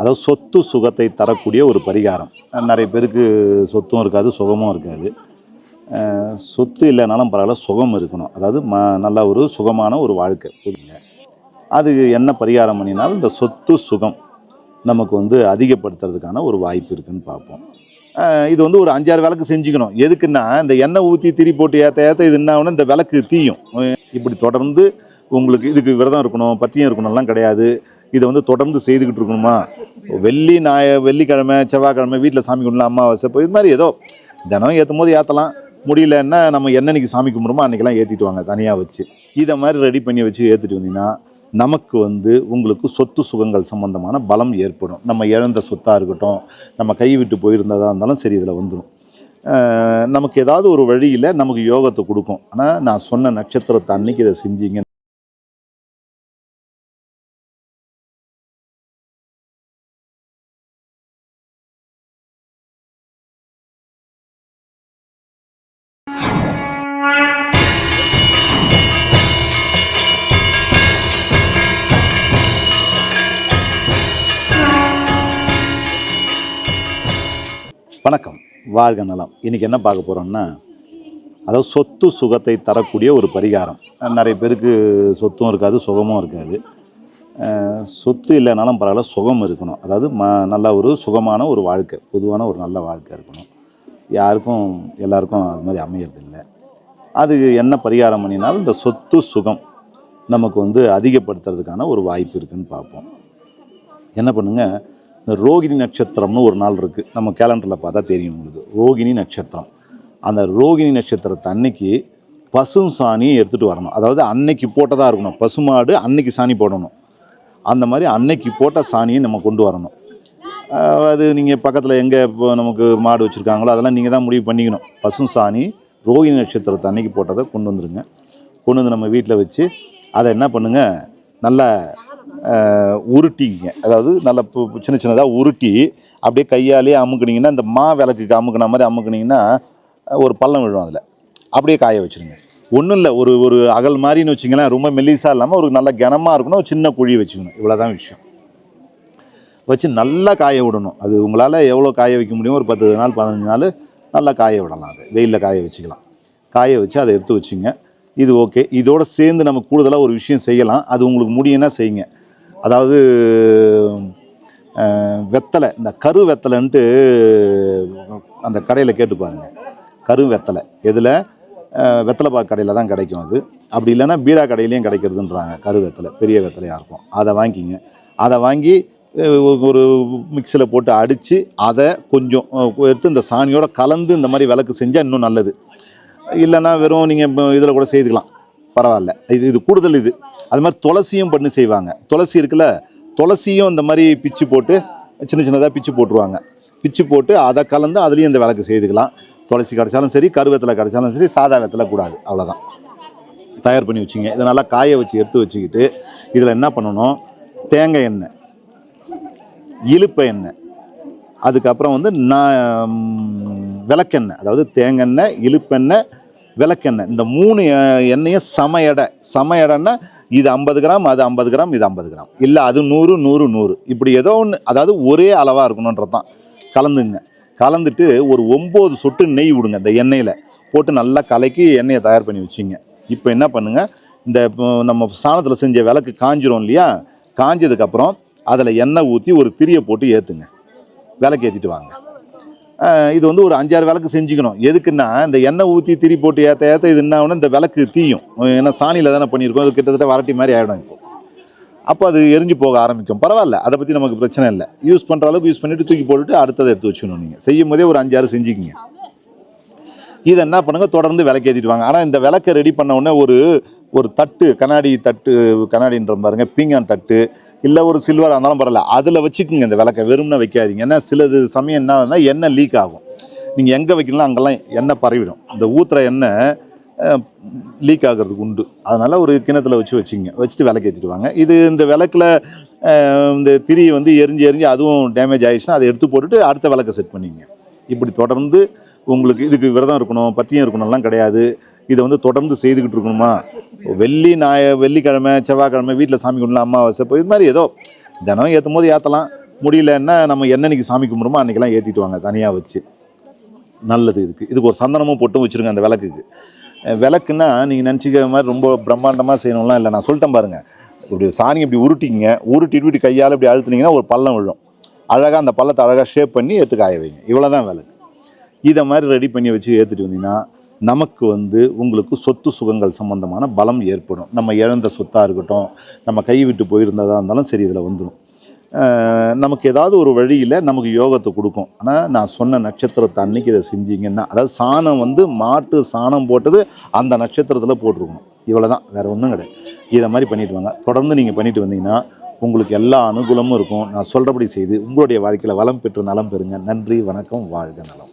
அதாவது சொத்து சுகத்தை தரக்கூடிய ஒரு பரிகாரம். நிறைய பேருக்கு சொத்தும் இருக்காது சுகமும் இருக்காது. சொத்து இல்லைனாலும் பரவாயில்ல சுகம் இருக்கணும். அதாவது ம நல்ல ஒரு சுகமான ஒரு வாழ்க்கை புரியுங்க அது என்ன பரிகாரம் பண்ணினாலும் இந்த சொத்து சுகம் நமக்கு வந்து அதிகப்படுத்துறதுக்கான ஒரு வாய்ப்பு இருக்குன்னு பார்ப்போம். இது வந்து ஒரு அஞ்சாறு விளக்கு செஞ்சுக்கணும். எதுக்குன்னா இந்த எண்ணெய் ஊற்றி திரி போட்டு ஏற்ற ஏற்ற இது என்ன ஆகும்னா இந்த விளக்கு தீயும். இப்படி தொடர்ந்து உங்களுக்கு இதுக்கு விரதம் இருக்கணும் பத்தியம் இருக்கணும்லாம் கிடையாது. இதை வந்து தொடர்ந்து செய்துக்கிட்டு இருக்கணுமா? வெள்ளி ஞாய வெள்ளிக்கிழமை செவ்வாய்க்கிழமை வீட்டில் சாமி கும்பிடலாம் அமாவாசை இப்போ இது மாதிரி ஏதோ தினம் ஏற்றும் போது ஏற்றலாம் முடியலன்னா நம்ம என்னன்னைக்கு சாமி கும்பிடுமோ அன்றைக்கெல்லாம் ஏற்றிட்டு வாங்க தனியாக வச்சு. இதை மாதிரி ரெடி பண்ணி வச்சு ஏற்றிட்டு வந்தீங்கன்னா நமக்கு வந்து உங்களுக்கு சொத்து சுகங்கள் சம்பந்தமான பலம் ஏற்படும். நம்ம இழந்த சொத்தாக இருக்கட்டும் நம்ம கை விட்டு போயிருந்ததாக இருந்தாலும் சரி இதில் வந்துடும் நமக்கு ஏதாவது ஒரு வழியில் நமக்கு யோகத்தை கொடுக்கும். ஆனால் நான் சொன்ன நட்சத்திரத்தை அன்னைக்கு இதை செஞ்சீங்க வாழ்க நலம். இன்றைக்கி என்ன பார்க்க போகிறோம்னா அதாவது சொத்து சுகத்தை தரக்கூடிய ஒரு பரிகாரம். நிறைய பேருக்கு சொத்தும் இருக்காது சுகமும் இருக்காது. சொத்து இல்லைனாலும் பரவாயில்ல சுகம் இருக்கணும். அதாவது ம நல்ல ஒரு சுகமான ஒரு வாழ்க்கை பொதுவான ஒரு நல்ல வாழ்க்கை இருக்கணும். யாருக்கும் எல்லாருக்கும் அது மாதிரி அமையறதில்லை. அது என்ன பரிகாரம் பண்ணினாலும் இந்த சொத்து சுகம் நமக்கு வந்து அதிகப்படுத்துறதுக்கான ஒரு வாய்ப்பு இருக்குதுன்னு பார்ப்போம். என்ன பண்ணுங்கள் இந்த ரோகிணி நட்சத்திரம்னு ஒரு நாள் இருக்குது நம்ம கேலண்டரில் பார்த்தா தெரியும் உங்களுக்கு. ரோகிணி நட்சத்திரம். அந்த ரோகிணி நட்சத்திரத்தை அன்னைக்கு பசு சாணியை எடுத்துகிட்டு வரணும். அதாவது அன்னைக்கு போட்டதாக இருக்கணும். பசுமாடு அன்னைக்கு சாணி போடணும். அந்த மாதிரி அன்னைக்கு போட்ட சாணியை நம்ம கொண்டு வரணும். அது நீங்கள் பக்கத்தில் எங்கே இப்போ நமக்கு மாடு வச்சுருக்காங்களோ அதெல்லாம் நீங்கள் தான் முடிவு பண்ணிக்கணும். பசு சாணி ரோகிணி நட்சத்திரத்தை அன்னைக்கு போட்டதை கொண்டு வந்துடுங்க கொண்டு வந்து நம்ம வீட்டில் வச்சு அதை என்ன பண்ணுங்கள் நல்லா உருட்டிங்க அதாவது நல்லா பு- சின்ன சின்னதாக உருட்டி அப்படியே கையாலே அமுக்குனிங்கன்னா இந்த மா விளக்குக்கு அமுக்குன மாதிரி அமுக்குனிங்கன்னா ஒரு பள்ளம் விழும் அதில். அப்படியே காய வச்சுருங்க. ஒன்றும் இல்லை ஒரு ஒரு அகல் மாதிரின்னு வச்சிங்களேன் ரொம்ப மெல்லிசாக இல்லாமல் ஒரு நல்ல கனமாக இருக்கணும் ஒரு சின்ன குழி வச்சுக்கணும். இவ்வளோதான் விஷயம். வச்சு நல்லா காய விடணும். அது உங்களால் எவ்வளோ காய வைக்க முடியும் ஒரு பத்து நாள் பதினஞ்சு நாள் நல்லா காய விடலாம் அது. வெயிலில் காய வச்சுக்கலாம். காய வச்சு அதை எடுத்து வச்சுங்க. இது ஓகே. இதோடு சேர்ந்து நம்ம கூடுதலாக ஒரு விஷயம் செய்யலாம். அது உங்களுக்கு முடியும்னா செய்யுங்க. அதாவது வெத்தலை இந்த கரு வெத்தலைன்ட்டு அந்த கடையில் கேட்டு பாருங்க. கரு வெத்தலை. எதில்? வெத்தலை பாக்கு கடையில் தான் கிடைக்கும் அது. அப்படி இல்லைன்னா பீடா கடையிலையும் கிடைக்கிறதுன்றாங்க. கரு வெத்தலை பெரிய வெத்தலையாக இருக்கும் அதை வாங்கிக்கிங்க அதை வாங்கி ஒரு- ஒரு மிக்சியில் போட்டு அடித்து அதை கொஞ்சம் எடுத்து இந்த சாணியோடு கலந்து இந்த மாதிரி விளக்கு செஞ்சால் இன்னும் நல்லது. இல்லைன்னா வெறும் நீங்கள் இதில் கூட செய்துக்கலாம். பரவாயில்ல. இது இது கூடுதல் இது. அது மாதிரி துளசியும் பண்ணி செய்வாங்க. துளசி இருக்குல்ல துளசியும் இந்த மாதிரி பிச்சு போட்டு சின்ன சின்னதாக பிச்சு போட்டுருவாங்க. பிச்சு போட்டு அதை கலந்து அதுலேயும் இந்த விளக்கு செய்துக்கலாம். துளசி கிடச்சாலும் சரி கருவேத்தலை கிடச்சாலும் சரி சாதா வெத்தலை கூடாது. அவ்வளோதான் தயார் பண்ணி வச்சுங்க. இதை நல்லா காய வச்சு எடுத்து வச்சுக்கிட்டு இதில் என்ன பண்ணணும்? தேங்காய் எண்ணெய் இழுப்ப எண்ணெய் அதுக்கப்புறம் வந்து நான் விளக்கெண்ணெய். அதாவது தேங்காய் எண்ணெய் இழுப்பெண்ணெய் விளக்கெண்ணெய். இந்த மூணு எண்ணெயும் சம எடை. சம எடைன்னா இது ஐம்பது கிராம் அது ஐம்பது கிராம் இது ஐம்பது கிராம். இல்லை அது நூறு நூறு நூறு. இப்படி ஏதோ ஒன்று அதாவது ஒரே அளவாக இருக்கணுன்றது தான். கலந்துங்க. கலந்துட்டு ஒரு ஒம்பது சொட்டு நெய் விடுங்க இந்த எண்ணெயில். போட்டு நல்லா கலக்கி எண்ணெயை தயார் பண்ணி வச்சிங்க. இப்போ என்ன பண்ணுங்கள் இந்த இப்போ நம்ம சாணத்தில் செஞ்ச விளக்கு காஞ்சிரும் இல்லையா? காஞ்சதுக்கப்புறம் அதில் எண்ணெய் ஊற்றி ஒரு திரியை போட்டு ஏற்றுங்க விளக்கு ஏற்றிட்டு வாங்க. இது வந்து ஒரு அஞ்சாறு விளக்கு செஞ்சுக்கணும். எதுக்குன்னா இந்த எண்ணெய் ஊற்றி திரி போட்டு ஏற்ற ஏற்ற இது என்ன இந்த விளக்கு தீயும். ஏன்னா சாணியில் தானே பண்ணியிருக்கோம். அது கிட்டத்தட்ட வரட்டி மாதிரி ஆகிடும் இப்போ. அப்போ அது எரிஞ்சு போக ஆரம்பிக்கும். பரவாயில்ல. அதை பற்றி நமக்கு பிரச்சனை இல்லை. யூஸ் பண்ணுற அளவுக்கு யூஸ் பண்ணிவிட்டு தூக்கி போட்டுட்டு அடுத்ததை எடுத்து வச்சுக்கணும் நீங்கள் செய்யும் போதே ஒரு அஞ்சாறு செஞ்சுக்கிங்க. இதை என்ன பண்ணுங்க? தொடர்ந்து விளக்கு ஏற்றிட்டு வாங்க. ஆனால் இந்த விளக்கை ரெடி பண்ண உடனே ஒரு ஒரு தட்டு கண்ணாடி தட்டு கண்ணாடின்ற பாருங்க பீங்கான் தட்டு இல்லை ஒரு சில்வராக இருந்தாலும் பரவாயில்ல. அதில் வச்சுக்கோங்க இந்த விளக்கை. வெறும்னா வைக்காதீங்க. ஏன்னா சிலது சமயம் என்ன ஆகுதுன்னா எண்ணெய் லீக் ஆகும். நீங்கள் எங்கே வைக்கணும் அங்கெல்லாம் எண்ணெய் பரவிடும். இந்த ஊற்றுற எண்ணெய் லீக் ஆகிறதுக்கு உண்டு. அதனால் ஒரு கிணத்துல வச்சு வச்சுங்க வச்சுட்டு விளக்கு ஏற்றிட்டு வாங்க. இது இந்த விளக்கில் இந்த திரி வந்து எரிஞ்சு எரிஞ்சு அதுவும் டேமேஜ் ஆயிடுச்சுன்னா அதை எடுத்து போட்டுட்டு அடுத்த விளக்கை செட் பண்ணிங்க. இப்படி தொடர்ந்து உங்களுக்கு இதுக்கு விரதம் இருக்கணும் பத்தியம் இருக்கணும்லாம் கிடையாது. இதை வந்து தொடர்ந்து செய்துக்கிட்டு இருக்கணுமா? வெள்ளி ஞாய வெள்ளிக்கிழமை செவ்வாய்க்கிழமை வீட்டில் சாமி கும்பிடலாம் அமாவாசை இப்போ இது மாதிரி ஏதோ தினம் ஏற்றும் போது ஏற்றலாம் முடியலன்னா நம்ம என்னன்னைக்கு சாமி கும்பிடுமோ அன்றைக்கெல்லாம் ஏற்றிட்டு வாங்க தனியாக வச்சு. நல்லது இதுக்கு. இதுக்கு ஒரு சந்தனமும் பொட்டும் வச்சுருங்க அந்த விளக்குக்கு. விளக்குன்னா நீங்கள் நினச்சிக்கிற மாதிரி ரொம்ப பிரம்மாண்டமாக செய்யணும்லாம் இல்லை. நான் சொல்லிட்டேன் பாருங்கள் இப்படி சாணி இப்படி உருட்டிங்க உருட்டிட்டு இப்படி கையால் இப்படி அழுத்துனீங்கன்னா ஒரு பள்ளம் விழும். அழகாக அந்த பள்ளத்தை அழகாக ஷேப் பண்ணி எடுத்து காய வைங்க. இவ்வளோ தான் விளக்கு. இதை மாதிரி ரெடி பண்ணி வச்சு ஏற்றுட்டு வந்தீங்கன்னா நமக்கு வந்து உங்களுக்கு சொத்து சுகங்கள் சம்பந்தமான பலம் ஏற்படும். நம்ம இழந்த சொத்தாக இருக்கட்டும் நம்ம கை விட்டு போயிருந்ததாக இருந்தாலும் சரி இதில் வந்துடும் நமக்கு ஏதாவது ஒரு வழியில் நமக்கு யோகத்தை கொடுக்கும். ஆனால் நான் சொன்ன நட்சத்திரத்தை அன்னைக்கு இதை செஞ்சீங்கன்னா அதாவது சாணம் வந்து மாட்டு சாணம் போட்டது அந்த நட்சத்திரத்தில் போட்டிருக்கணும். இவ்வளோ தான் வேறு ஒன்றும் கிடையாது. இதை மாதிரி பண்ணிட்டு வாங்க. தொடர்ந்து நீங்கள் பண்ணிட்டு வந்தீங்கன்னா உங்களுக்கு எல்லா அனுகூலமும் இருக்கும். நான் சொல்கிறபடி செய்து உங்களுடைய வாழ்க்கையில் வளம் பெற்று நலம் பெறுங்க. நன்றி வணக்கம் வாழ்க நலம்.